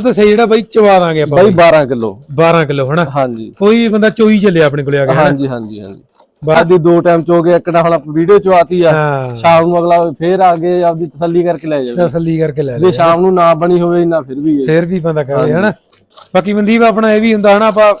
ਤਾਂ ਸਹੀ ਜਿਹੜਾ ਬਾਈ ਚਵਾ ਦਾਂਗੇ ਆਪਾਂ ਬਾਈ 12 ਕਿਲੋ। 12 ਕਿਲੋ ਹਨਾ? ਹਾਂਜੀ। ਕੋਈ ਬੰਦਾ ਚੋਈ ਚੱਲਿਆ ਆਪਣੇ ਕੋਲੇ ਆ ਗਿਆ ਹਾਂਜੀ ਹਾਂਜੀ ਹਾਂਜੀ। ਬਾਦੀ ਦੋ ਟਾਈਮ ਚੋ ਗਏ ਇੱਕ ਨਾਲ ਹੁਣ ਵੀਡੀਓ ਚ ਆਤੀ ਆ। ਹਾਂ। ਸ਼ਾਮ ਨੂੰ ਅਗਲਾ ਫੇਰ ਆ ਕੇ ਆਪਦੀ ਤਸੱਲੀ ਕਰਕੇ ਲੈ ਜਾਵੇ ਤਸੱਲੀ ਕਰਕੇ ਲੈ ਲੈ ਜੇ ਸ਼ਾਮ ਨੂੰ ਨਾ ਬਣੀ ਹੋਵੇ ਇੰਨਾ ਫਿਰ ਵੀ ਹੈ। ਫੇਰ ਵੀ ਬੰਦਾ ਕਰੇ ਹਨਾ? ਬਾਕੀ ਮਨਦੀਪ ਆਪਣਾ ਇਹ ਵੀ ਹੁੰਦਾ ਹਨਾ ਆਪਾਂ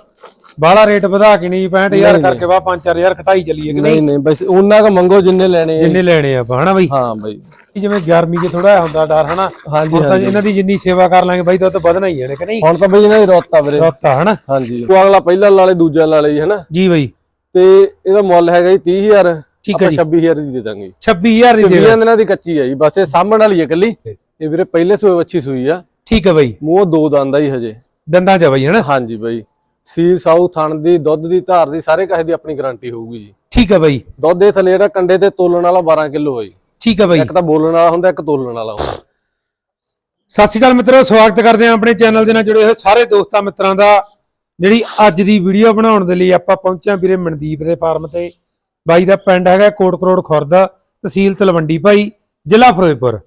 ਬਾਹਲਾ ਰੇਟ ਵਧਾ ਕੇ ਨਹੀਂ 65000 ਕਰਕੇ ਵਾ 5-4000 ਘਟਾਈ ਚੱਲੀਏ ਕਿ ਨਹੀਂ ਨਹੀਂ? ਨਹੀਂ ਬਸ ਉਹਨਾਂ ਦਾ ਮੰਗੋ ਜਿੰਨੇ ਲੈਣੇ ਆ। ਜਿੰਨੇ ਲੈਣੇ ਆ ਆਪਾਂ ਹਨਾ ਬਾਈ? ਹਾਂ ਬਾਈ। ਜਿਵੇਂ ਗਰਮੀ 'ਚ ਥੋੜਾ ਹੁੰਦਾ ਡਰ ਹਨਾ? ਹਾਂਜੀ ਤਾਂ ਇਹਨਾਂ ਦੀ ਜਿੰਨੀ ਸੇਵਾ ਕਰ ਲਾਂਗੇ ਬਾਈ ਤਾਂ ਤਾਂ ਵਧਣਾ ਹੀ ਹੈ ਕਿ ਨਹੀਂ? ਹੁਣ ਤਾਂ ਬਈ ਇਹਨਾਂ ਦੀ ਰੋਤਾ ਵੀਰੇ। ਰੋਤਾ ਹਨਾ? ਹਾਂਜੀ। ਉਹ ਅਗਲਾ ਪਹਿਲਾ ਲਾਲੇ ਦੂਜਾ ਲਾਲੇ ਜੀ ਹਨਾ? ਜੀ ਬਾਈ। ਤੇ ਇਹਦਾ ਮੁੱਲ ਹੈਗਾ ਜੀ 30000 ਠੀਕ ਹੈ ਆਪਾਂ 26000 ਦੀ ਦੇ ਦਾਂਗੇ। 26000 ਦੀ ਦੇ 20 ਦਿਨਾਂ ਦੀ ਕੱਚੀ ਹੈ ਜੀ ਬਸ ਇਹ ਸਾਹਮਣ ਵਾਲੀ ਹੈ ਇਕੱਲੀ। ਇਹ ਵੀਰੇ ਪਹਿਲੇ ਸੂਏ ਵੱਛੀ ਸੂਈ ਆ। ਠੀਕ ਹੈ ਬਾਈ। ਮੂੰਹ ਦੋ ਦੰਦ ਆ ਜੀ ਹਜੇ। ਦੰਦਾਂ 'ਚ ਬਾਈ ਹਨਾ? ਹਾਂਜੀ ਬਾਈ। ਸੀਲ ਸਾਊ ਥਣ ਦੀ ਦੁੱਧ ਦੀ ਧਾਰ ਦੀ ਸਾਰੇ ਕਹੇ ਦੀ ਆਪਣੀ ਗਾਰੰਟੀ ਹੋਊਗੀ ਜੀ। ਠੀਕ ਹੈ ਬਾਈ। ਦੁੱਧ ਦੇ ਥੱਲੇ ਜਿਹੜਾ ਕੰਡੇ ਤੇ ਤੋਲਣ ਵਾਲਾ 12 ਕਿਲੋ ਹੈ ਜੀ। ਠੀਕ ਹੈ ਬਾਈ। ਇੱਕ ਤਾਂ ਬੋਲਣ ਵਾਲਾ ਹੁੰਦਾ ਇੱਕ ਤੋਲਣ ਵਾਲਾ ਹੁੰਦਾ। ਸਤਿ ਸ਼੍ਰੀ ਅਕਾਲ ਮਿੱਤਰੋ ਸਵਾਗਤ ਕਰਦੇ ਹਾਂ ਆਪਣੇ ਚੈਨਲ ਦੇ ਨਾਲ ਜੁੜੇ ਹੋਏ ਸਾਰੇ ਦੋਸਤਾਂ ਮਿੱਤਰਾਂ ਦਾ ਜਿਹੜੀ ਅੱਜ ਦੀ ਵੀਡੀਓ ਬਣਾਉਣ ਦੇ ਲਈ ਆਪਾਂ ਪਹੁੰਚੇ ਹਾਂ ਵੀਰੇ ਮਨਦੀਪ ਦੇ ਫਾਰਮ ਤੇ। ਬਾਈ ਦਾ ਪਿੰਡ ਹੈਗਾ ਕੋਟ ਕਰੋੜ ਖੁਰਦ ਤਹਿਸੀਲ ਤਲਵੰਡੀ ਭਾਈ ਜ਼ਿਲ੍ਹਾ ਫਿਰੋਜ਼ਪੁਰ।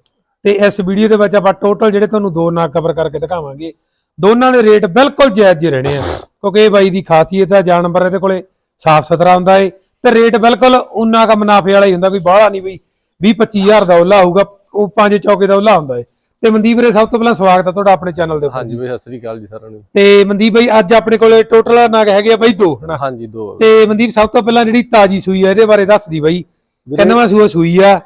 ਤੇ ਇਸ ਵੀਡੀਓ ਦੇ ਵਿੱਚ ਆਪਾਂ ਟੋਟਲ ਜਿਹੜੇ ਤੁਹਾਨੂੰ ਦੋ ਨਾਗ ਕਵਰ ਕਰਕੇ ਦਿਖਾਵਾਂਗੇ ਦੋਨਾਂ ਦੇ ਰੇਟ ਬਿਲਕੁਲ ਜਾਇਜ਼ ਜਿਹੇ ਰਹਿਣੇ ਆ। ਕਿਉਂਕਿ ਇਹ ਬਾਈ ਦੀ ਖਾਸੀਅਤ ਹੈ ਜਾਨਵਰ ਇਹਦੇ ਕੋਲੇ ਸਾਫ਼ ਸੁਥਰਾ ਹੁੰਦਾ ਏ। ਤੇ ਰੇਟ ਬਿਲਕੁਲ ਉਨਾ ਕ ਮੁਨਾਫੇ ਵਾਲਾ ਹੀ ਹੁੰਦਾ ਕੋਈ ਬਾਹਲਾ ਨਹੀਂ ਬਈ 20 25000 ਦਾ ਉੱਲਾ ਹੋਊਗਾ ਉਹ ਪੰਜ ਚੌਕੇ ਦਾ ਉੱਲਾ ਹੁੰਦਾ ਏ। ਤੇ ਮਨਦੀਪ ਵੀਰੇ ਸਭ ਤੋਂ ਪਹਿਲਾਂ ਸਵਾਗਤ ਹੈ ਤੁਹਾਡਾ ਆਪਣੇ ਚੈਨਲ ਦੇ ਉੱਪਰ ਹਾਂਜੀ ਬਾਈ ਸਤਿ ਸ੍ਰੀ ਅਕਾਲ ਜੀ ਸਾਰਿਆਂ ਨੂੰ। ਤੇ ਮਨਦੀਪ ਭਾਈ ਅੱਜ ਆਪਣੇ ਕੋਲੇ ਟੋਟਲ ਨਗ ਹੈਗੇ ਆ ਬਾਈ ਦੋ ਹਨਾ? ਹਾਂਜੀ ਦੋ ਤੇ ਮਨਦੀਪ ਸਭ ਤੋਂ ਪਹਿਲਾਂ ਜਿਹੜੀ ਤਾਜੀ ਸੂਈ ਆ ਇਹਦੇ ਬਾਰੇ ਦੱਸਦੀ ਬਾਈ। ਕਿੰਨਵਾਂ ਸੂਆ ਸੂਈ ਆ।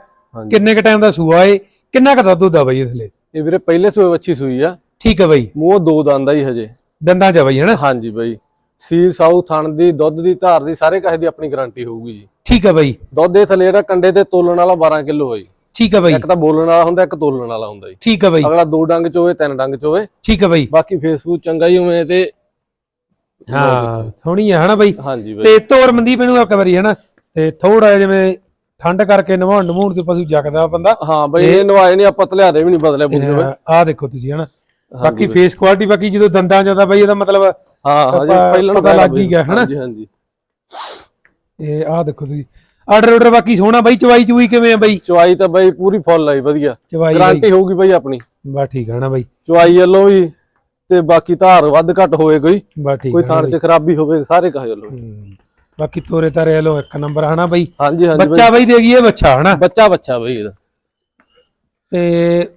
ਕਿੰਨੇ ਕ ਟਾਈਮ ਦਾ ਸੂਆ ਏ? ਕਿੰਨਾ ਕ ਦੁੱਧ ਹੁੰਦਾ ਬਾਈ ਇਸ ਲਈ? ਇਹ ਵੀਰੇ ਪਹਿਲੇ ਸੂਏ ਵੱਛੀ ਸੂਈ ਆ। ਠੀਕ ਹੈ ਬਾਈ। ਮੂੰਹ ਦੋ ਦੰਦ ਆ ਜੀ ਹਜੇ। ਦੰਦਾਂ ਚ ਆ ਬਾਈ ਹਨਾ? ਹਾਂਜੀ ਬਾਈ। ਸੀਲ ਸਾਊ ਥਣ ਦੀ ਦੁੱਧ ਦੀ ਧਾਰ ਦੀ ਸਾਰੇ ਕਹੇ ਦੀ ਆਪਣੀ ਗਾਰੰਟੀ ਹੋਊਗੀ ਜੀ। ਠੀਕ ਹੈ ਬਾਈ। ਦੁੱਧ ਦੇ ਥੱਲੇ ਜਿਹੜਾ ਕੰਡੇ ਤੇ ਤੋਲਣ ਵਾਲਾ 12 ਕਿਲੋ ਹੈ ਜੀ। ਠੀਕ ਹੈ ਬਾਈ। ਇੱਕ ਤਾਂ ਬੋਲਣ ਵਾਲਾ ਹੁੰਦਾ ਇੱਕ ਤੋਲਣ ਵਾਲਾ ਹੁੰਦਾ ਜੀ। ਠੀਕ ਹੈ ਬਾਈ। ਅਗਲਾ ਦੋ ਡੰਗ ਚ ਹੋਵੇ ਤਿੰਨ ਡੰਗ ਚ ਹੋਵੇ। ਠੀਕ ਹੈ ਬਾਈ। ਬਾਕੀ ਫੇਸਬੁੱਕ ਚੰਗਾ ਹੀ ਹੋਵੇ ਤੇ ਹਾਂ ਸੋਹਣੀ ਆ ਹਨਾ ਬਾਈ? ਹਾਂਜੀ ਬਾਈ। ਤੇ ਤੋਰ ਮਨਦੀਪ ਇਹਨੂੰ ਇੱਕ ਵਾਰੀ ਹਨਾ? ਤੇ ਥੋੜਾ ਜਿਵੇਂ ਠੰਡ ਕਰਕੇ ਨਵਾਉਣ ਨਮੂਣ ਤੇ ਪਸ਼ੂ ਜਗਦਾ ਬੰਦਾ। ਹਾਂ ਬਾਈ ਇਹ ਨਵਾਏ ਨਹੀਂ ਆਪਾਂ ਤਲਿਆਰੇ ਵੀ ਨਹੀਂ ਬਦਲੇ ਬੁੱਝੇ ਆਹ ਦੇਖੋ ਤੁਸੀਂ ਹਨਾ? ਬਾਕੀ ਫੇਸ ਕੁਆਲਿਟੀ ਬਾਕੀ ਜਦੋਂ ਦੰਦਾਂ ਜਾਂਦਾ ਬਾਈ ਇਹਦਾ ਮਤਲਬ ਹਾਂ ਪਹਿਲਾਂ ਪਤਾ ਲੱਗ ਹੀ ਗਿਆ, ਹਨਾ? ਹਾਂਜੀ ਹਾਂਜੀ। ਇਹ ਆਹ ਦੇਖੋ ਤੁਸੀਂ। ਆਰਡਰ ਆਰਡਰ ਬਾਕੀ ਸੋਹਣਾ ਬਾਈ ਚਵਾਈ ਚੂਈ ਕਿਵੇਂ ਆ ਬਾਈ? ਚੁਆਈ ਤਾਂ ਬਾਈ ਪੂਰੀ ਫੁੱਲ ਆਈ ਵਧੀਆ। ਚਵਾਈ ਗਾਰੰਟੀ ਹੋਊਗੀ ਬਾਈ ਆਪਣੀ। ਬਾ ਠੀਕ ਹੈ ਨਾ ਬਾਈ? ਚੁਆਈ ਵੱਲੋਂ ਵੀ ਤੇ ਬਾਕੀ ਧਾਰ ਵੱਧ ਘੱਟ ਹੋਵੇ ਕੋਈ। ਬਾ ਠੀਕ ਕੋਈ ਥਾਣ 'ਚ ਖਰਾਬੀ ਹੋਵੇ ਸਾਰੇ ਕਹੇ ਵੱਲੋਂ। ਬਾਕੀ ਤੋਰੇ ਤਾਰੇ ਵੱਲੋਂ ਇੱਕ ਨੰਬਰ ਹਨਾ ਬਾਈ? ਹਾਂਜੀ ਹਾਂਜੀ ਬੱਚਾ ਬਾਈ ਦੇ ਗਈ ਇਹ ਬੱਚਾ ਹਨਾ? ਬੱਚਾ ਬੱਚਾ ਬਾਈ ਇਹਦਾ। ਤੇ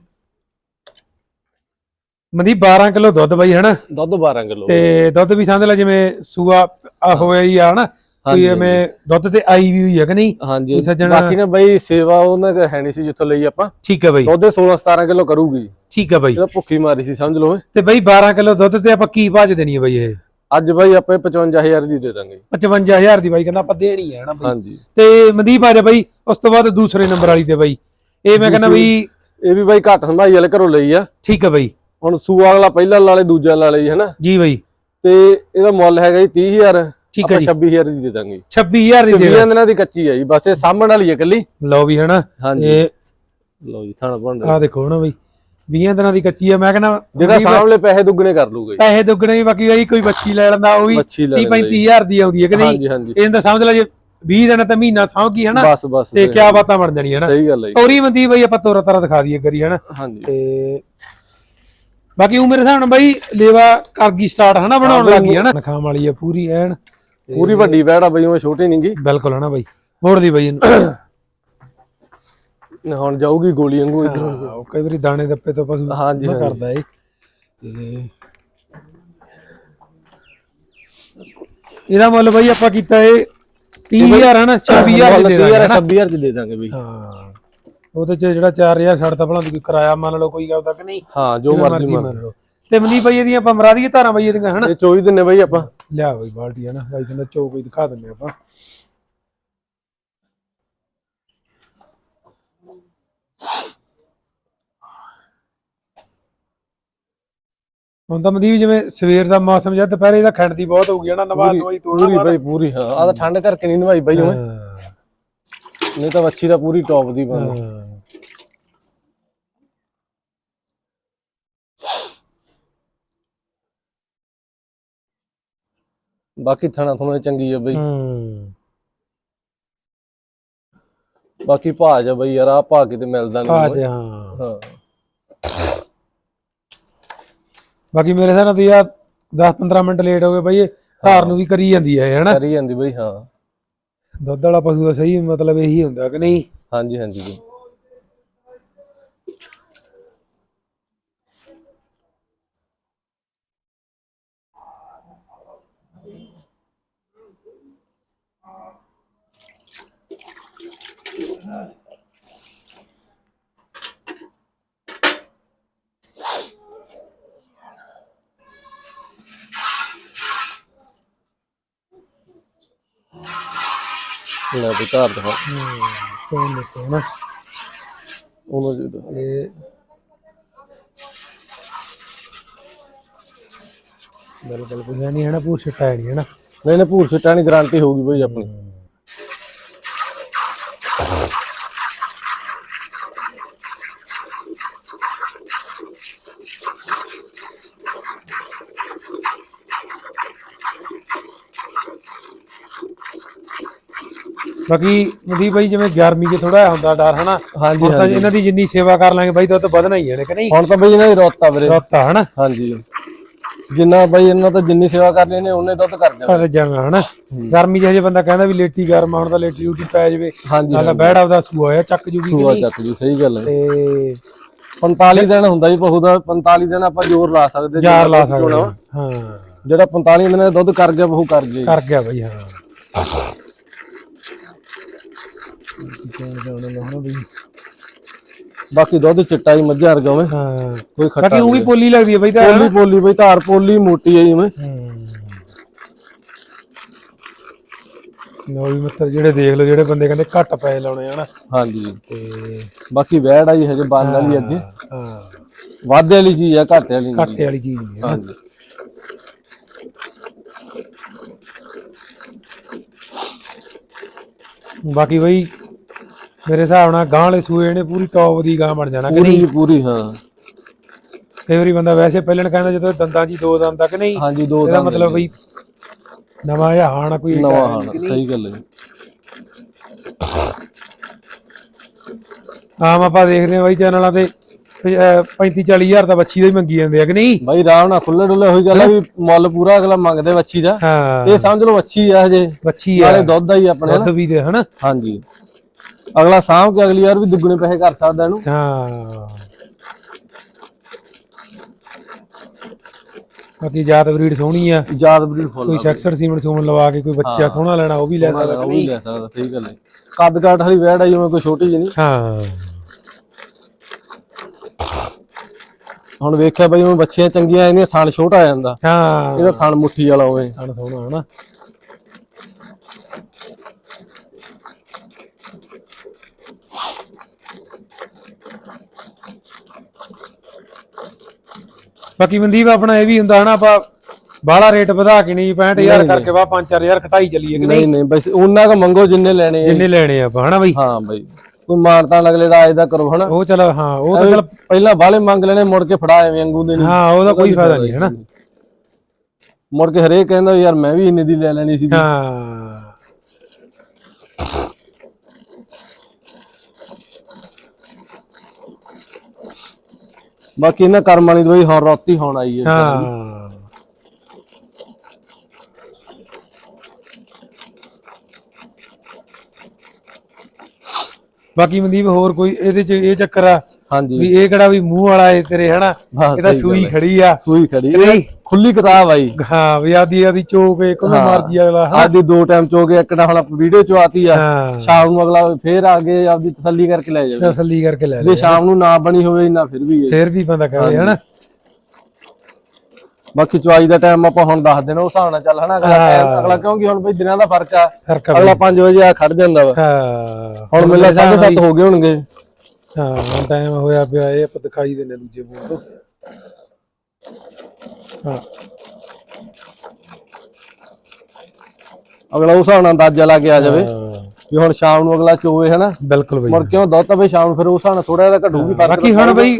ਮਦੀ 12 ਕਿਲੋ ਦੁੱਧ ਬਾਈ ਹਨਾ? ਦੁੱਧ 12 ਕਿਲੋ। ਤੇ ਦੁੱਧ ਵੀ ਸਮਝ ਲੈ ਜਿਵੇਂ ਸੂਆ ਆ ਹੋਇਆ ਹੀ ਆ ਹਨਾ? ਕੋਈ ਐਵੇਂ ਦੁੱਧ ਤੇ ਆਈ ਵੀ ਹੋਈ ਹੈ ਕਿ ਨਹੀਂ? ਹਾਂਜੀ। ਬਾਕੀ ਨਾ ਬਾਈ ਸੇਵਾ ਉਹਨਾਂ ਕੋਲ ਹੈ ਨਹੀਂ ਸੀ ਜਿੱਥੋਂ ਲਈ ਆਪਾਂ। ਠੀਕ ਹੈ ਬਾਈ। ਦੁੱਧ 16 17 ਕਿਲੋ ਕਰੂਗੀ। ਠੀਕ ਹੈ ਬਾਈ। ਇਹਦਾ ਭੁੱਖੀ ਮਾਰੀ ਸੀ ਸਮਝ ਲਓ। ਤੇ ਬਾਈ 12 ਕਿਲੋ ਦੁੱਧ ਤੇ ਆਪਾਂ ਕੀ ਭਾਜ ਦੇਣੀ ਹੈ ਬਾਈ ਇਹ? ਅੱਜ ਬਾਈ ਆਪਾਂ 55000 ਦੀ ਦੇ ਦਾਂਗੇ। 55000 ਦੀ ਬਾਈ ਕਹਿੰਦਾ ਆਪਾਂ ਦੇਣੀ ਹੈ ਹਨਾ ਬਾਈ? ਹਾਂਜੀ। ਤੇ ਮਨਦੀਪ ਆ ਜਾ ਬਾਈ ਉਸ ਤੋਂ ਬਾਅਦ ਦੂਸਰੇ ਨੰਬਰ ਵਾਲੀ ਤੇ ਬਾਈ। ਇਹ ਮੈਂ ਕਹਿੰਦਾ ਬਈ ਇਹ ਵੀ ਬਾਈ ਘੱਟ ਹੰਭਾਈ ਵਾਲੇ ਘਰੋਂ ਲਈ ਆ। ਠੀਕ ਹੈ ਬਾਈ। ਹੁਣ ਸੂਆ ਵਾਲਾ ਪਹਿਲਾ ਲਾਲੇ ਦੂਜਾ ਲਾਲੇ ਜੀ ਹਨਾ? ਜੀ ਬਾਈ। ਤੇ ਇਹਦਾ ਮੁੱਲ ਹੈਗਾ ਜੀ 30000 ਠੀਕ ਹੈ ਆਪਾਂ ਜੀ। 26000 ਦੀ ਦੇ ਦਾਂਗੇ। 26000 ਦੀ ਦੇ 20 ਦਿਨਾਂ ਦੀ ਕੱਚੀ ਹੈ ਜੀ ਬਸ ਇਹ ਸਾਹਮਣ ਵਾਲੀ ਹੈ ਇਕੱਲੀ। ਲਓ ਵੀ ਹਨਾ ਹਾਂਜੀ। ਇਹ ਲਓ ਜੀ ਥਾਣਾ ਬਣ ਆ ਦੇਖੋ ਨਾ ਬਾਈ 20 ਦਿਨਾਂ ਦੀ ਕੱਚੀ ਆ ਮੈਂ ਕਹਿੰਦਾ ਜਿਹੜਾ ਸਾਹਮਣੇ ਪੈਸੇ ਦੁੱਗਣੇ ਕਰ ਲੂਗਾ ਜੀ। ਪੈਸੇ ਦੁੱਗਣੇ ਵੀ ਬਾਕੀ ਬਾਈ ਕੋਈ ਬੱਚੀ ਲੈ ਲੈਂਦਾ ਉਹ ਵੀ ਮੱਛੀ ਲੈ 30 ਲੈਂਦਾ ਜੀ। 35000 ਦੀ ਆਉਂਦੀ ਹੈ ਕਿ ਨਹੀਂ ਹਾਂਜੀ। ਹਾਂਜੀ ਇਹਨਾਂ ਦਾ ਸਮਝ ਲੈ ਜੇ 20 ਦਿਨ ਤਾਂ ਮਹੀਨਾ ਸੌਂ ਗਈ ਹਨਾ? ਬਸ ਬਸ। ਤੇ ਕਿਆ ਬਾਤਾਂ ਬਣ ਜਾਣੀਆਂ ਹਨਾ? ਸਹੀ ਗੱਲ ਹੈ ਜੀ। ਤੋਰੀ ਮਨਦੀਪ ਬਾਈ ਆਪਾਂ ਤੋਰਾ ਤਾਰਾ ਦਿਖਾ ਦਈਏ ਕਰੀ ਹਨਾ? ਹਾਂਜੀ। ਤੇ ਬਾਕੀ ਉਹ ਮੇਰੇ ਹਿਸਾਬ ਨਾਲ ਬਾਈ ਲੇਵਾ ਕਰ ਗਈ ਸਟਾਰਟ ਹਨਾ ਬਣਾਉਣ ਲੱਗੀ ਹਨਾ। ਨਖਾਮ ਵਾਲੀ ਆ ਪੂਰੀ ਐਨ। ਪੂਰੀ ਵੱਡੀ ਬੈੜ ਆ ਬਈ ਉਹ ਛੋਟੀ ਨਹੀਂਗੀ ਬਿਲਕੁਲ ਹਨਾ ਬਾਈ। ਮੋੜਦੀ ਬਾਈ ਇਹਨੂੰ। ਹੁਣ ਜਾਊਗੀ ਗੋਲੀ ਵਾਂਗੂ ਇਧਰ। ਕਈ ਵਾਰੀ ਦਾਣੇ ਦੱਪੇ ਤੋਂ ਪਸ਼ੂ ਹਾਂਜੀ। ਕਰਦਾ ਏ। ਇਹਦਾ ਮੁੱਲ ਬਾਈ ਆਪਾਂ ਕੀਤਾ ਏ 30000 ਹਨਾ 26000 ਦੇ ਦਾਂਗੇ ਹਨਾ। 26000 ਚ ਦੇ ਦਾਂਗੇ ਬਈ। ਹਾਂ। ਉਹਦੇ ਚ ਜਿਹੜਾ 4000 ਛੱਡ ਤਾਂ ਭਲਾ ਕੋਈ ਕਿਰਾਇਆ ਮੰਨ ਲਓ ਕੋਈ ਗੱਲ ਤੱਕ ਨਹੀਂ। ਹਾਂ ਜੋ ਜਿਹੜਾ ਮਰਜ਼ੀ ਮੰਨ ਮੰਨ ਲਓ। ਤੇ ਮਨਦੀਪ ਬਾਈ ਇਹਦੀਆਂ ਆਪਾਂ ਮਰਾ ਧਾਰਾਂ ਬਾਈ ਇਹਦੀਆਂ ਹਨਾ? ਇਹ ਚੋਈ ਦਿੰਨੇ ਬਈ ਆਪਾਂ। ਲਿਆ ਬਾਈ ਬਾਲਟੀ ਹਨਾ? ਬਾਈ ਕਹਿੰਦਾ ਚੋ ਕੋਈ ਦਿਖਾ ਦਿੰਦੇ ਆਪਾਂ। ਹੁਣ ਤਾਂ ਮਨਦੀਪ ਜਿਵੇਂ ਸਵੇਰ ਦਾ ਮੌਸਮ ਜਾਂ ਦੁਪਹਿਰੇ ਦਾ ਖੰਡ ਦੀ ਬਹੁਤ ਹੋ ਗਈ ਹਨਾ ਨਵਾ ਨਵਾਈ ਤੋੜਨਾ ਪੂਰੀ ਬਈ ਪੂਰੀ ਹਾਂ। ਆ ਤਾਂ ਠੰਡ ਕਰਕੇ ਨਹੀਂ ਨਵਾਈ ਬਈ ਉਵੇਂ ਹਾਂ, ਨਹੀਂ ਤਾਂ ਵੱਛੀ ਦਾ ਪੂਰੀ ਟੌਪ ਦੀ ਬਣ। ਹਾਂ। ਬਾਕੀ ਥਣਾ ਥੁਣਾ ਚੰਗੀ ਆ ਬਈ। ਹੂੰ। ਬਾਕੀ ਭਾਜ ਆ ਬਈ ਯਾਰ ਆ ਭਾ ਕਿਤੇ ਮਿਲਦਾ ਆ ਨਹੀਂ ਜਾ ਹਾਂ। ਹਾਂ। ਬਾਕੀ ਮੇਰੇ ਹਿਸਾਬ ਨਾਲ ਤੁਸੀਂ ਆ 10-15 ਮਿੰਟ ਲੇਟ ਹੋ ਗਏ ਬਾਈ ਇਹ ਧਾਰ ਨੂੰ ਵੀ ਕਰੀ ਜਾਂਦੀ ਹੈ ਹਨਾ? ਕਰੀ ਜਾਂਦੀ ਬਈ ਹਾਂ। ਦੁੱਧ ਵਾਲਾ ਪਸ਼ੂ ਦਾ ਸਹੀ ਮਤਲਬ ਇਹੀ ਹੁੰਦਾ ਕਿ ਨਹੀਂ? ਹਾਂਜੀ ਹਾਂਜੀ ਜੀ ਲੈ ਵੀ ਧਾਰ ਦਿਖਾ। ਕੌਣ ਦੇਖੋ ਹਨਾ। ਉਹਨੂੰ ਜੀ। ਇਹ ਬਿਲਕੁਲ ਕੁਝ ਨਹੀਂ ਹੈ ਨਾ ਪੂਰ ਛਿੱਟਾ ਹੈ ਨਹੀਂ ਹੈ ਨਾ ਨਹੀਂ ਨਹੀਂ ਭੂਰ ਸਿੱਟਾਂ ਦੀ ਗਾਰੰਟੀ ਹੋਊਗੀ ਬਈ ਆਪਣੀ। ਬਾਕੀ ਮਦੀ ਬਾਈ ਜਿਵੇਂ ਗਰਮੀ 'ਚ ਥੋੜਾ ਹੁੰਦਾ ਡਰ ਹਨਾ? ਹਾਂਜੀ ਹੁਣ ਤਾਂ ਹਾਂਜੀ। ਇਹਨਾਂ ਦੀ ਜਿੰਨੀ ਸੇਵਾ ਕਰ ਲਾਂਗੇ ਬਾਈ ਤਾਂ ਉਹ ਤਾਂ ਵਧਣਾ ਹੀ ਹੈ ਨੇ ਕਿ ਨਹੀਂ? ਹੁਣ ਤਾਂ ਬਈ ਇਹਨਾਂ ਦੀ ਰੋਤਾ ਵੀਰੇ। ਰੋਤਾ ਹਨਾ? ਹਾਂਜੀ। ਜਿੰਨਾ ਬਈ ਇਹਨਾਂ ਤਾਂ ਜਿੰਨੀ ਸੇਵਾ ਕਰਨੀ ਨੇ ਉਹਨੇ ਦੁੱਧ ਕਰ ਜਾਣਾ ਕਰ ਜਾਣਾ ਹਨਾ? ਗਰਮੀ 'ਚ ਹਜੇ ਬੰਦਾ ਕਹਿੰਦਾ ਵੀ ਲੇਟੀ ਗਰਮ ਆਉਣ ਦਾ ਲੇਟੀ ਡਿਊਟੀ ਪੈ ਜਾਵੇ। ਹਾਂਜੀ ਨਾਲ ਬੈੜ ਆਪਦਾ ਸੂਆ ਹੋਇਆ ਚੱਕ ਜੂਗੀ ਕਿ ਸੂਆ ਨਹੀਂ? ਚੱਕ ਜੀ ਸਹੀ ਗੱਲ ਹੈ ਤੇ 45 ਦਿਨ ਹੁੰਦਾ ਜੀ ਪਹੂ ਦਾ 45 ਦਿਨ ਆਪਾਂ ਜ਼ੋਰ ਲਾ ਸਕਦੇ ਜੀ ਯਾਰ ਲਾ ਸਕਦੇ। ਹਾਂ। ਹਾਂ। ਜਿਹੜਾ 45 ਦਿਨ ਦਾ ਦੁੱਧ ਕਰ ਗਿਆ ਪਹੂ ਕਰ ਗਿਆ ਜੀ। ਕਰ ਗਿਆ ਬਾਈ ਹਾਂ। ਜਾਣਾ ਬਈ ਬਾਕੀ ਦੁੱਧ ਚਿੱਟਾ ਹੀ ਮੱਝਾਂ ਵਰਗਾ ਵੇ ਹਾਂ ਕੋਈ ਖੱਟਾ ਬਾਕੀ ਉਹ ਵੀ ਪੋਲੀ ਲੱਗਦੀ ਹੈ ਬਾਈ ਤਾਂ। ਪੋਲੀ ਪੋਲੀ ਬਈ ਧਾਰ ਪੋਲੀ ਮੋਟੀ ਹੈ ਜਿਵੇਂ ਨੋ ਵੀ ਮਿੱਤਰ ਜਿਹੜੇ ਦੇਖ ਲਓ ਜਿਹੜੇ ਬੰਦੇ ਕਹਿੰਦੇ ਘੱਟ ਪੈਸੇ ਲਾਉਣੇ ਹਨਾ। ਹਾਂਜੀ। ਤੇ ਬਾਕੀ ਵੈੜ ਆਈ ਹਜੇ ਬੰਨ ਵਾਲੀ ਅੱਗੇ। ਹਾਂ ਵਾਧੇ ਵਾਲੀ ਚੀਜ਼ ਆ ਘਾਟੇ ਵਾਲੀ ਨਹੀਂ। ਘਾਟੇ ਵਾਲੀ ਚੀਜ਼ ਨਹੀਂ ਹਾਂਜੀ। ਬਾਕੀ ਬਈ ਮੇਰੇ ਹਿਸਾਬ ਨਾਲ ਗਾਂ ਵਾਲੇ ਸੂਏ ਨੇ ਪੂਰੀ ਟੌਪ ਦੀ ਗਾਂ ਬਣ ਜਾਣਾ ਕਿ ਪੂਰੀ ਨਹੀਂ? ਜੀ ਪੂਰੀ ਹਾਂ। ਕਈ ਵਾਰੀ ਬੰਦਾ ਵੈਸੇ ਪਹਿਲਣ ਕਹਿੰਦਾ ਜਦੋਂ ਦੰਦਾਂ ਹੀ ਦੋ ਦੰਦ ਤੱਕ ਨਹੀਂ? ਹਾਂਜੀ ਦੋ ਇਹਦਾ ਦੰਦ ਮਤਲਬ ਬਈ ਨਵਾਂ ਜਿਹਾ ਹਾਣ ਕੋਈ ਨਵਾਂ ਹਾਂ ਨਹੀਂ। ਸਹੀ ਗੱਲ ਹੈ ਆਮ ਆਪਾਂ ਦੇਖਦੇ ਹਾਂ ਬਾਈ ਚੈਨਲਾਂ ਤੇ 35 40 ਹਜ਼ਾਰ ਤਾਂ ਬੱਚੀ ਦਾ ਹੀ ਮੰਗੀ ਜਾਂਦੇ ਆ ਕਿ ਨਹੀਂ? ਬਾਈ ਆਰਾਮ ਨਾਲ ਖੁੱਲੇ ਡੁੱਲੇ ਹੋਈ ਗੱਲ ਆ ਵੀ ਮੁੱਲ ਪੂਰਾ ਅਗਲਾ ਮੰਗਦੇ ਵੱਛੀ ਦਾ। ਹਾਂ। ਇਹ ਸਮਝ ਲਓ ਵੱਛੀ ਆ ਹਜੇ। ਬੱਚੀ ਆ। ਨਾਲੇ ਦੁੱਧ ਆ ਹੀ ਆਪਣੇ ਦੁੱਧ ਵੀ ਦੇ ਹਨਾ। ਹਾਂਜੀ। ਅਗਲਾ ਸਾਂਭ ਕੇ ਅਗਲੀ ਵਾਰ ਵੀ ਦੁੱਗਣੇ ਪੈਸੇ ਕਰ ਸਕਦਾ ਇਹਨੂੰ। ਹਾਂ। ਬਾਕੀ ਜਾਤ ਬਰੀਡ ਸੋਹਣੀ ਆ। ਯਾਦ ਬਰੀਡ ਫੁੱਲ ਕੋਈ ਸੈਕਸਰ ਸੀਮਨ ਸੂਮਨ ਲਵਾ ਕੇ ਕੋਈ ਬੱਚਾ ਸੋਹਣਾ ਲੈਣਾ ਉਹ ਵੀ ਲੈ ਸਕਦਾ ਉਹ ਵੀ ਲੈ ਸਕਦਾ ਸਹੀ ਗੱਲ ਹੈ ਕੱਦ ਕਾਠ ਵਾਲੀ ਵੈੜ ਆ ਜਿਵੇਂ ਕੋਈ ਛੋਟੀ ਜਿਹੀ ਨਹੀਂ। ਹਾਂ। ਹੁਣ ਵੇਖਿਆ ਬਈ ਉਹ ਬੱਚੀਆਂ ਚੰਗੀਆਂ ਇਹਨੇ ਥਣ ਛੋਟਾ ਆ ਜਾਂਦਾ। ਹਾਂ। ਇਹਦਾ ਥਣ ਮੁੱਠੀ ਵਾਲਾ ਹੋਵੇ ਖਾਣਾ ਸੋਹਣਾ ਹਨਾ? ਬਾਕੀ ਮਨਦੀਪ ਆਪਣਾ ਇਹ ਵੀ ਹੁੰਦਾ ਹਨਾ ਆਪਾਂ ਬਾਹਲਾ ਰੇਟ ਵਧਾ ਕੇ ਨਹੀਂ 65000 ਕਰਕੇ ਵਾ 5-4000 ਘਟਾਈ ਚੱਲੀਏ ਕਿ ਨਹੀਂ ਨਹੀਂ? ਬਸ ਉਹਨਾਂ ਦਾ ਮੰਗੋ ਜਿੰਨੇ ਲੈਣੇ ਆ। ਜਿੰਨੇ ਲੈਣੇ ਆ ਹਨਾ ਬਈ? ਹਾਂ ਬਈ ਕੋਈ ਮਾਨਤਾ ਅਗਲੇ ਦਾ ਆਇਦਾ ਕਰੋ ਹਨਾ। ਉਹ ਚਲ ਹਾਂ ਉਹ ਤਾਂ ਚਲ। ਪਹਿਲਾਂ ਬਾਲੇ ਮੰਗ ਲੈਣੇ ਮੁੜ ਕੇ ਫੜਾ ਐਵੇਂ ਅੰਗੂ ਦੇ ਨਹੀਂ। ਹਾਂ ਉਹਦਾ ਕੋਈ ਫਾਇਦਾ ਨਹੀਂ ਹਨਾ। ਮੁੜ ਕੇ ਹਰੇਕ ਕਹਿੰਦਾ ਯਾਰ ਮੈਂ ਵੀ ਇੰਨੇ ਦੀ ਲੈ ਲੈਣੀ ਸੀ। ਹਾਂ। ਬਾਕੀ ਇਹਨਾਂ ਕਰਮ ਵਾਲੀ ਦਵਾਈ ਹਰ ਰਾਤੀ ਹੋਣ ਆਈ ਹੈ। ਹਾਂ। ਬਾਕੀ ਮਨਦੀਪ ਹੋਰ ਕੋਈ ਇਹਦੇ ਚ ਇਹ ਚੱਕਰ ਆ ਹਾਂਜੀ। ਵੀ ਇਹ ਕਿਹੜਾ ਵੀ ਮੂੰਹ ਵਾਲਾ ਏ ਤੇਰੇ ਹਨਾ? ਹਾਂ, ਇਹਦਾ ਸਹੀ ਸੂਈ ਖੜੀ ਆ। ਸੂਈ ਖੜੀ। ਇਹ ਖੁੱਲੀ ਕਿਤਾਬ ਆਈ ਹਾਂ ਵੀ ਆਦੀ ਆਦੀ ਚੋਕ ਕੋਈ ਮਰਜ਼ੀ ਅਗਲਾ ਅੱਜ ਦੀ ਟਾਈਮ ਚੋ ਕੇ ਇੱਕ ਨਾ ਹੁਣ ਵੀਡੀਓ ਚ ਆਤੀ ਆ। ਸ਼ਾਮ ਨੂੰ ਅਗਲਾ ਫੇਰ ਆ ਕੇ ਆਪਦੀ ਤਸੱਲੀ ਕਰਕੇ ਲੈ ਜਾਵੇ। ਤਸੱਲੀ ਕਰਕੇ ਲੈ ਲੈ ਜੇ ਸ਼ਾਮ ਨੂੰ ਨਾ ਬਣੀ ਹੋਵੇ ਨਾ ਫਿਰ ਵੀ ਫੇਰ ਵੀ ਬੰਦਾ ਕਹੇ ਹਨਾ? ਬਾਕੀ ਚੁਆਈ ਦਾ ਟਾਈਮ ਆਪਾਂ ਹੁਣ ਦੱਸ ਦੇਣਾ ਉਸ ਹਿਸਾਬ ਨਾਲ ਚੱਲ ਹਨਾ? ਅਗਲਾ time- ਅਗਲਾ ਕਿਉਂਕਿ ਹੁਣ ਬਈ ਦਿਨਾਂ ਦਾ ਫ਼ਰਕ ਆ ਫ਼ਰਕ ਆ ਅਗਲਾ 5 ਵਜੇ ਆ ਖੜ ਜਾਂਦਾ ਵਾ। ਹਾਂ। ਹੁਣ ਮੇਲੇ 7:30 ਹੋ ਗਏ ਹੋਣਗੇ। ਹਾਂ ਟਾਈਮ ਹੋਇਆ ਪਿਆ ਇਹ ਆਪਾਂ ਦਿਖਾਈ ਦਿੰਨੇ ਦੂਜੇ ਫੋਨ ਤੋਂ। ਹਾਂ। ਅਗਲਾ ਉਸ ਹਿਸਾਬ ਨਾਲ ਅੰਦਾਜ਼ਾ ਲਾ ਕੇ ਆ ਜਾਵੇ ਹਾਂ, ਵੀ ਹੁਣ ਸ਼ਾਮ ਨੂੰ ਅਗਲਾ ਚੋਵੇ ਹਨਾ? ਬਿਲਕੁਲ ਬਈ। ਮੁੜ ਕਿਉਂ ਦੁੱਧ ਤਾਂ ਬਈ ਸ਼ਾਮ ਨੂੰ ਫਿਰ ਉਸ ਹਿਸਾਬ ਨਾਲ ਥੋੜਾ ਜਿਹਾ ਘਟੂਗੀ ਫ਼ਰਕ ਬਾਕੀ ਹੁਣ ਬਈ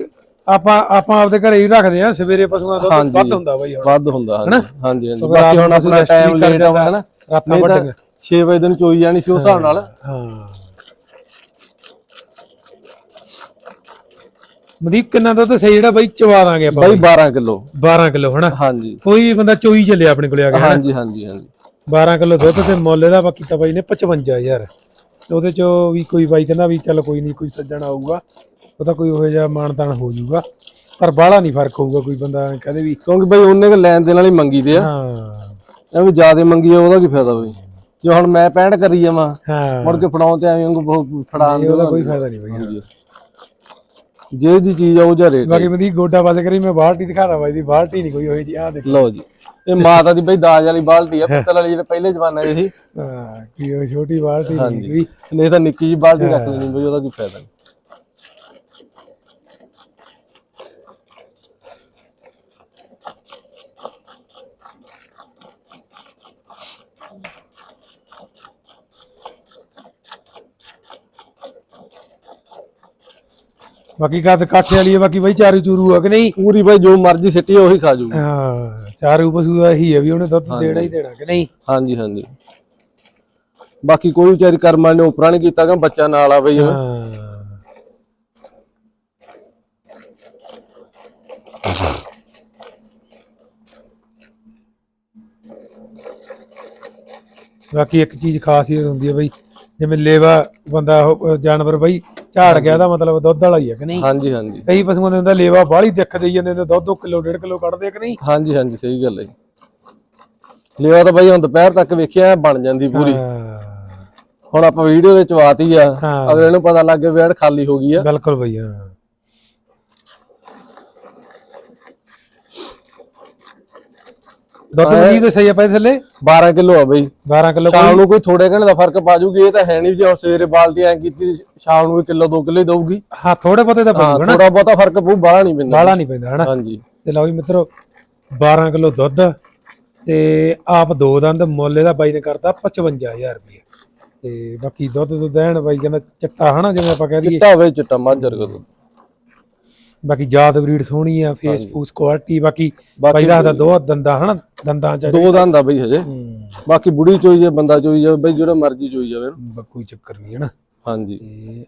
ਆਪਾਂ ਆਪਾਂ ਆਪਦੇ ਘਰੇ ਹੀ ਰੱਖਦੇ ਆ ਸਵੇਰੇ ਪਸ਼ੂਆਂ ਦਾ ਦੁੱਧ ਵੱਧ ਹੁੰਦਾ ਬਈ ਹੁਣ। ਵੱਧ ਹੁੰਦਾ ਹਾਂਜੀ। ਹਾਂਜੀ ਹਾਂਜੀ। ਬਾਕੀ ਹੁਣ ਆਪਣਾ ਟਾਈਮ ਲੇਟ ਆਉਂਦਾ ਹਨਾ ਰਾਤਾਂ ਵੱਢੀਆਂ 6 ਵਜੇ ਦਿਨ ਚੋਈ ਜਾਣੀ ਸੀ ਉਸ ਹਿਸਾਬ ਨਾਲ। ਹਾਂ। ਮਨਦੀਪ ਕਿੰਨਾ ਦੁੱਧ ਸਹੀ ਜਿਹੜਾ ਬਾਈ ਚਵਾ ਦਾਂਗੇ ਆਪਾਂ ਬਾਈ 12 ਕਿਲੋ। 12 ਕਿਲੋ ਹਨਾ? ਹਾਂਜੀ। ਕੋਈ ਬੰਦਾ ਚੋਈ ਚੱਲਿਆ ਆਪਣੇ ਕੋਲੇ ਆ ਗਿਆ ਹਾਂਜੀ ਹਾਂਜੀ ਹਾਂਜੀ। 12 ਕਿਲੋ ਦੁੱਧ ਤੇ ਮੁੱਲ ਇਹਦਾ ਬਾਕੀ ਤਾਂ ਬਾਈ ਨੇ 55000 ਤੇ ਉਹਦੇ ਚੋਂ ਵੀ ਕੋਈ ਬਾਈ ਕਹਿੰਦਾ ਵੀ ਚੱਲ ਕੋਈ ਨਹੀਂ ਕੋਈ ਸੱਜਣ ਆਊਗਾ। ਉਹਦਾ ਕੋਈ ਉਹੋ ਜਿਹਾ ਮਾਨਤਾਨ ਹੋ ਜਾਊਗਾ ਪਰ ਬਾਹਲਾ ਨਹੀਂ ਫ਼ਰਕ ਹੋਊਗਾ ਕੋਈ ਬੰਦਾ ਕਹਦੇ ਵੀ ਕਿਉਂਕਿ ਬਾਈ ਉਹਨੇ ਕੁ ਲੈਣ ਦੇ ਨਾਲ ਹੀ ਮੰਗੀ ਦੇ ਆ। ਹਾਂ। ਐਵੇਂ ਜਿਆਦੇ ਮੰਗੀ ਆ ਉਹਦਾ ਕੀ ਫਾਇਦਾ ਬਈ? ਜੇ ਹੁਣ ਮੈਂ 65 ਕਰੀ ਜਾਵਾਂ ਹਾਂ। ਮੁੜ ਕੇ ਫੜਾਉਂ ਤੇ ਐਵੇਂ ਵਾਂਗੂ ਫੜਾਉਣ ਇਹ ਉਹਦਾ ਕੋਈ ਫਾਇਦਾ ਨਹੀਂ ਬਾਈ। ਜੇ ਦੀ ਚੀਜ਼ ਆ ਉਹ ਜਾਂ ਰੇਟ ਬਾਕੀ ਬੰਦੀ ਗੋਡਾ ਵੱਜ ਕਰੀ ਮੈਂ ਬਾਲਟੀ ਦਿਖਾਦਾ ਬਾਈ ਦੀ ਬਾਲਟੀ ਨਹੀਂ ਕੋਈ ਹੋਈ ਜੀ ਆ ਦੇਖ। ਲਓ ਜੀ। ਇਹ ਮਾਤਾ ਦੀ ਬਈ ਦਾਜ ਵਾਲੀ ਬਾਲਟੀ ਆ ਪਿੱਤਲ ਵਾਲੀ ਜਿਹੜੇ ਪਹਿਲੇ ਜ਼ਮਾਨੇ ਦੀ ਸੀ। ਹਾਂ ਕੀ ਉਹ ਛੋਟੀ ਬਾਲਟੀ ਨਹੀਂ ਕੋਈ। ਨਹੀਂ ਤਾਂ ਨਿੱਕੀ ਜੀ ਬਾਲਟੀ ਰੱਖ ਲੈਣੀ ਬਈ ਉਹਦਾ ਕੀ ਫਾਇਦਾ? ਨਹੀਂ ਬਾਕੀ ਕੱਦ ਕਾਠੇ ਵਾਲੀ ਹੈ ਬਾਕੀ ਬਾਈ ਚਾਰੂ ਚੂਰੂ ਆ ਕਿ ਨਹੀਂ? ਪੂਰੀ ਬਈ ਜੋ ਮਰਜ਼ੀ ਸਿੱਟੀ ਉਹੀ ਖਾ ਜੂਗੀ ਹਾਂ ਚਾਰੂ ਪਸ਼ੂ ਦਾ ਇਹੀ ਹੈ ਵੀ ਉਹਨੇ ਦੁੱਧ ਦੇਣਾ ਹੀ ਦੇਣਾ ਕਿ ਨਹੀਂ? ਹਾਂਜੀ ਹਾਂਜੀ। ਬਾਕੀ ਕੋਈ ਵਿਚਾਰੀ ਕਰਮ ਨੇ ਉਪਰਾ ਨਹੀਂ ਕੀਤਾ ਕਿ ਬੱਚਾ ਨਾਲ ਆ ਬਈ। ਹਾਂ। ਬਾਕੀ ਇੱਕ ਚੀਜ਼ ਖਾਸ ਹੀ ਹੁੰਦੀ ਹੈ ਬਈ ਜਿਵੇਂ ਲੇਵਾ ਬੰਦਾ ਜਾਨਵਰ ਬਈ ਝਾੜ ਗਿਆ ਦਾ ਮਤਲਬ ਦੁੱਧ ਵਾਲਾ ਹੀ ਹੈ ਕਿ ਨਹੀਂ? ਹਾਂਜੀ ਹਾਂਜੀ। ਕਈ ਪਸ਼ੂਆਂ ਦੇ ਹੁੰਦਾ ਲੇਵਾ ਬਾਹਲੀ ਦਿੱਖ ਦੇਈ ਜਾਂਦੇ ਨੇ ਦੁੱਧ 2 ਕਿਲੋ 1.5 ਕਿਲੋ ਕੱਢਦੇ ਕਿ ਨਹੀਂ? ਹਾਂਜੀ ਹਾਂਜੀ ਸਹੀ ਗੱਲ ਹੈ। ਲਿਆ ਤਾਂ ਬਈ ਹੁਣ ਦੁਪਹਿਰ ਤੱਕ ਵੇਖਿਆ ਬਣ ਜਾਂਦੀ ਪੂਰੀ। ਹਾਂ, ਹੁਣ ਆਪਾਂ ਵੀਡੀਓ ਦੇ ਚਵਾਤੀ ਆ। ਅਗਲੇ ਨੂੰ ਪਤਾ ਲੱਗ ਗਿਆ ਵੀ ਐਡ ਖਾਲੀ ਹੋ ਗਈ ਆ। ਬਿਲਕੁਲ ਬਈ ਹਾਂ। ਦੁੱਧ ਮਜੀ ਤੇ ਸਹੀ ਆ ਪੈ ਥੱਲੇ? 12 ਕਿਲੋ ਆ ਬਈ। 12 ਕਿਲੋ ਸ਼ਾਮ ਨੂੰ ਕੋਈ ਥੋੜੇ ਘੰਟੇ ਦਾ ਫ਼ਰਕ ਪਾ ਜੂਗੀ ਇਹ ਤਾਂ ਹੈ ਨਹੀਂ ਜੇ ਸਵੇਰੇ ਬਾਲਟੀ ਐ ਕੀਤੀ ਸ਼ਾਮ ਨੂੰ ਵੀ ਕਿਲੋ 2 ਕਿਲੋ ਦਊਗੀ। ਹਾਂ ਥੋੜੇ ਬਹੁਤੇ ਦਾ ਹਾਂ ਪਊਗਾ ਨਾ। ਥੋੜਾ ਬਹੁਤਾ ਫ਼ਰਕ ਪਊ ਬਾਹਲਾ ਨਹੀਂ ਪੈਂਦਾ। ਬਾਲਾ ਨਹੀਂ ਪੈਂਦਾ ਹਨਾ? ਹਾਂਜੀ। ਤੇ ਲਓ ਜੀ ਮਿੱਤਰੋ 12 ਕਿਲੋ ਦੁੱਧ ਤੇ ਆਪ ਦੋ ਦੰਦ ਮੁੱਲ ਇਹਦਾ ਬਾਈ ਨੇ ਕਰਤਾ 55000 ਰੁਪਏ ਤੇ ਬਾਕੀ ਦੁੱਧ ਦੁੱਧ ਐਨ ਬਾਈ ਕਹਿੰਦਾ ਚਿੱਟਾ ਹਨਾ ਜਿਵੇਂ ਆਪਾਂ ਕਹਿ ਦਈਏ। ਚਿੱਟਾ ਹੋਵੇ ਚਿੱਟਾ ਮਾਝਰ ਕੋ ਬਾਕੀ ਜਾਤ ਬਰੀਡ ਸੋਹਣੀ ਆ ਫੇਸ ਫੂਸ ਕੁਆਲਿਟੀ ਬਾਕੀ ਬਾਈ ਦਾ ਦੋ ਦੰਦਾਂ ਹਨਾ ਦੰਦਾਂ ਚ ਦੋ ਦੰਦ ਆ ਬਈ ਹਜੇ। ਬਾਕੀ ਬੁੜੀ ਚੋਈ ਜੇ ਬੰਦਾ ਚੋਈ ਜਾਵੇ ਬਈ ਜਿਹੜਾ ਮਰਜ਼ੀ ਚੋਈ ਜਾਵੇ ਨਾ। ਕੋਈ ਚੱਕਰ ਨਹੀਂ ਹਨਾ। ਹਾਂਜੀ।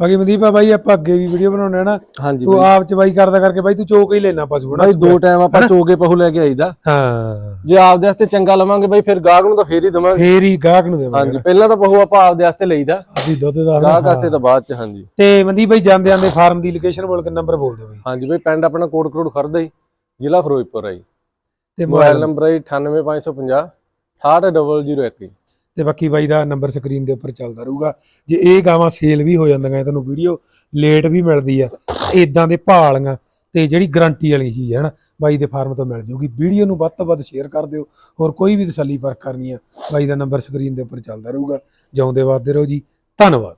ਬਾਕੀ ਮਨਦੀਪ ਆ ਬਾਈ ਆਪਾਂ ਅੱਗੇ ਵੀ ਵੀਡੀਓ ਬਣਾਉਣੇ ਨਾ। ਹਾਂਜੀ ਤੂੰ ਆਪ ਚ ਬਾਈ ਕਰਦਾ ਕਰਕੇ ਬਾਈ ਤੂੰ ਚੋਕ ਹੀ ਲੈਣਾ ਪਸ਼ੂ ਬਾਈ ਦੋ ਟਾਈਮ ਆਪਾਂ ਚੋਗੇ ਪਹੂ ਲੈ ਕੇ ਆਈਦਾ। ਹਾਂ। ਜੇ ਆਪਦੇ ਵਾਸਤੇ ਚੰਗਾ ਲਵਾਂਗੇ ਬਾਈ ਫਿਰ ਗਾਹਕ ਨੂੰ ਤਾਂ ਫੇਰ ਹੀ ਦਵਾਂਗੇ। ਫੇਰ ਹੀ ਗਾਹਕ ਨੂੰ ਦੇਵਾਂਗੇ ਹਾਂਜੀ ਪਹਿਲਾਂ ਤਾਂ ਪਹੂ ਆਪਾਂ ਆਪਦੇ ਵਾਸਤੇ ਲਈਦਾ। ਅਸੀਂ ਦੁੱਧ ਦਾ। ਗਾਹਕ ਵਾਸਤੇ ਤਾਂ ਬਾਅਦ ਚ ਹਾਂਜੀ। ਤੇ ਮਨਦੀਪ ਬਾਈ ਜਾਂਦੇ ਜਾਂਦੇ ਫਾਰਮ ਦੀ ਲੋਕੇਸ਼ਨ ਬੋਲ ਕੇ ਨੰਬਰ ਬੋਲ ਦਿਓ ਬਾਈ। ਹਾਂਜੀ ਬਾਈ ਪਿੰਡ ਆਪਣਾ ਕੋਟ ਕਰੋੜ ਖਰਦਾ ਹੀ ਜ਼ਿਲ੍ਹਾ ਫਿਰੋਜ਼ਪੁਰ ਹੈ ਜੀ। ਤੇ ਮੋਬਾਈਲ ਨੰਬਰ ਹੈ 98550 68001 ਤੇ ਬਾਕੀ ਬਾਈ ਦਾ ਨੰਬਰ ਸਕਰੀਨ ਦੇ ਉੱਪਰ ਚੱਲਦਾ ਰਹੂਗਾ। ਜੇ ਇਹ ਗਾਵਾਂ ਸੇਲ ਵੀ ਹੋ ਜਾਂਦੀਆਂ ਤੁਹਾਨੂੰ ਵੀਡੀਓ ਲੇਟ ਵੀ ਮਿਲਦੀ ਆ ਇਦਾਂ ਦੇ ਭਾਲੀਆਂ ਤੇ ਜਿਹੜੀ ਗਰੰਟੀ ਵਾਲੀ ਚੀਜ਼ ਹੈ ਨਾ, ਬਾਈ ਦੇ ਫਾਰਮ ਤੋਂ ਮਿਲ ਜੂਗੀ ਵੀਡੀਓ ਨੂੰ ਵੱਧ ਤੋਂ ਵੱਧ ਸ਼ੇਅਰ ਕਰ ਦਿਓ, ਹੋਰ ਕੋਈ ਵੀ ਤਸੱਲੀ ਪਰਖ ਕਰਨੀ ਆ, ਬਾਈ ਦਾ ਨੰਬਰ ਸਕਰੀਨ ਦੇ ਉੱਪਰ ਚੱਲਦਾ ਰਹੂਗਾ। ਜਿਉਂਦੇ ਵਾਦੇ ਰਹੋ ਜੀ, ਧੰਨਵਾਦ।